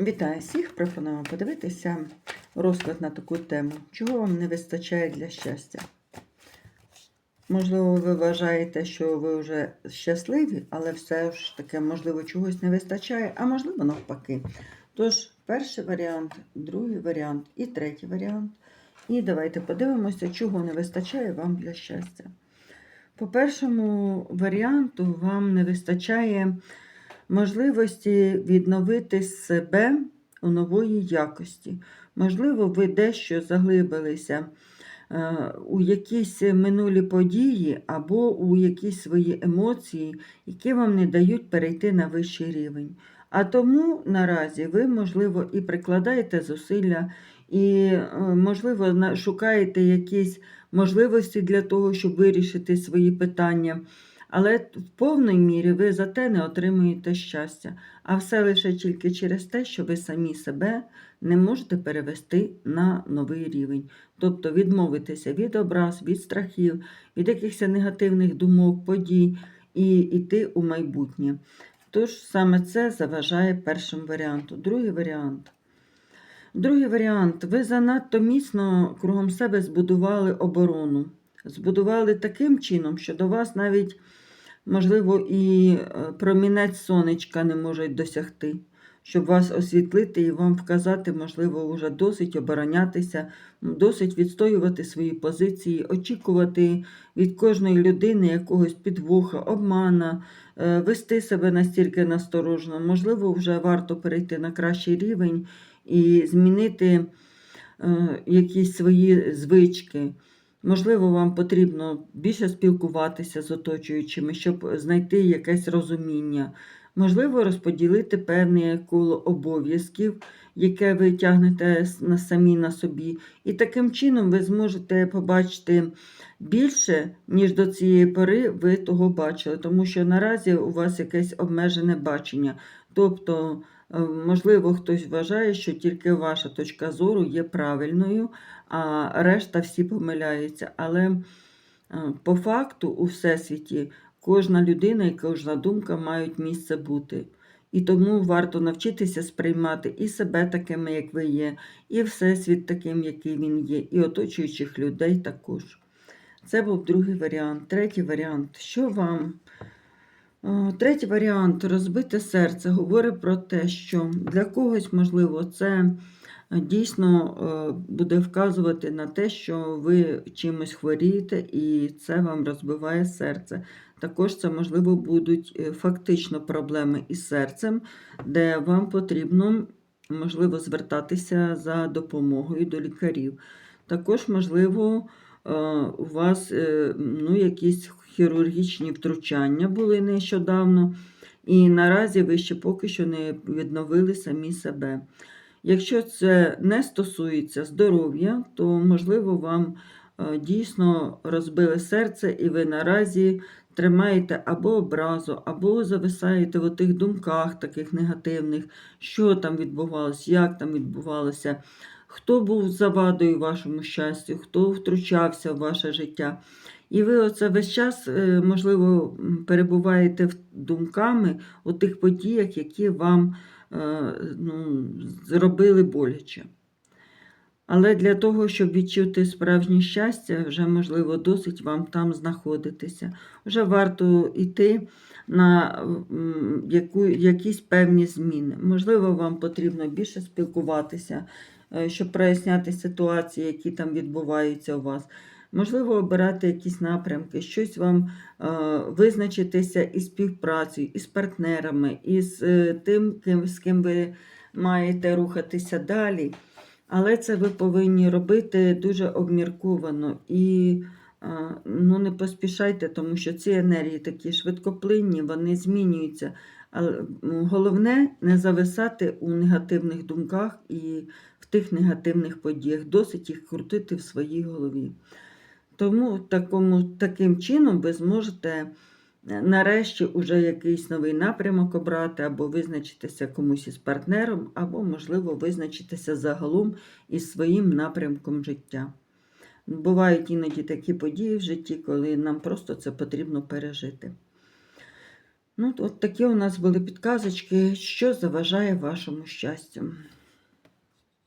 Вітаю всіх! Пропоную подивитися розклад на таку тему. Чого вам не вистачає для щастя? Можливо, ви вважаєте, що ви вже щасливі, але все ж таки, можливо, чогось не вистачає, а можливо, навпаки. Тож, перший варіант, другий варіант і третій варіант. І давайте подивимося, чого не вистачає вам для щастя. По першому варіанту вам не вистачає можливості відновити себе у нової якості. Можливо, ви дещо заглибилися е, у якісь минулі події або у якісь свої емоції, які вам не дають перейти на вищий рівень. А тому наразі ви, можливо, і прикладаєте зусилля, і, е, можливо, шукаєте якісь можливості для того, щоб вирішити свої питання. Але в повній мірі ви за те не отримуєте щастя, а все лише тільки через те, що ви самі себе не можете перевести на новий рівень. Тобто відмовитися від образ, від страхів, від якихось негативних думок, подій і йти у майбутнє. Тож саме це заважає першому варіанту. Другий варіант. Другий варіант. Ви занадто міцно кругом себе збудували оборону. Збудували таким чином, що до вас навіть, можливо, і е, промінець сонечка не може досягти, щоб вас освітлити і вам вказати, можливо, вже досить оборонятися, досить відстоювати свої позиції, очікувати від кожної людини якогось підвоха, обмана, е, вести себе настільки насторожно. Можливо, вже варто перейти на кращий рівень і змінити е, якісь свої звички. Можливо, вам потрібно більше спілкуватися з оточуючими, щоб знайти якесь розуміння. Можливо, розподілити певне коло обов'язків, яке ви тягнете на самі на собі. І таким чином ви зможете побачити більше, ніж до цієї пори ви того бачили, тому що наразі у вас якесь обмежене бачення. Тобто, можливо, хтось вважає, що тільки ваша точка зору є правильною, а решта всі помиляються. Але е, по факту у всесвіті кожна людина і кожна думка мають місце бути. І тому варто навчитися сприймати і себе такими, як ви є, і всесвіт таким, який він є, і оточуючих людей також. Це був другий варіант. Третій варіант. Що вам? О, Третій варіант розбите серце говорить про те, що для когось, можливо, це е, дійсно е, буде вказувати на те, що ви чимось хворієте, і це вам розбиває серце. Також це, можливо, будуть е, фактично проблеми із серцем, де вам потрібно, можливо, звертатися за допомогою до лікарів. Також, можливо, е, у вас е, ну, якісь хірургічні втручання були нещодавно, і наразі ви ще поки що не відновили самі себе. Якщо це не стосується здоров'я, то можливо вам е, дійсно розбили серце, і ви наразі тримаєте або образу, або зависаєте в тих думках таких негативних, що там відбувалося, як там відбувалося, хто був завадою вашому щастю, хто втручався в ваше життя. І ви оце весь час, е, можливо, перебуваєте думками у тих подіях, які вам е, ну, зробили боляче. Але для того, щоб відчути справжнє щастя, вже, можливо, досить вам там знаходитися. Вже варто йти на яку, якісь певні зміни. Можливо, вам потрібно більше спілкуватися, щоб проясняти ситуації, які там відбуваються у вас. Можливо, обирати якісь напрямки, щось вам е, визначитися із співпрацею, із партнерами, із е, тим, з ким ви маєте рухатися далі. Але це ви повинні робити дуже обмірковано і е, ну, не поспішайте, тому що ці енергії такі швидкоплинні, вони змінюються. Але головне не зависати у негативних думках і тих негативних подіях, досить їх крутити в своїй голові. Тому такому, таким чином ви зможете е, нарешті уже якийсь новий напрямок обрати, або визначитися комусь із партнером, або, можливо, визначитися загалом із своїм напрямком життя. Бувають іноді такі події в житті, коли нам просто це потрібно пережити. Ну, от такі у нас були підказочки, що заважає вашому щастю.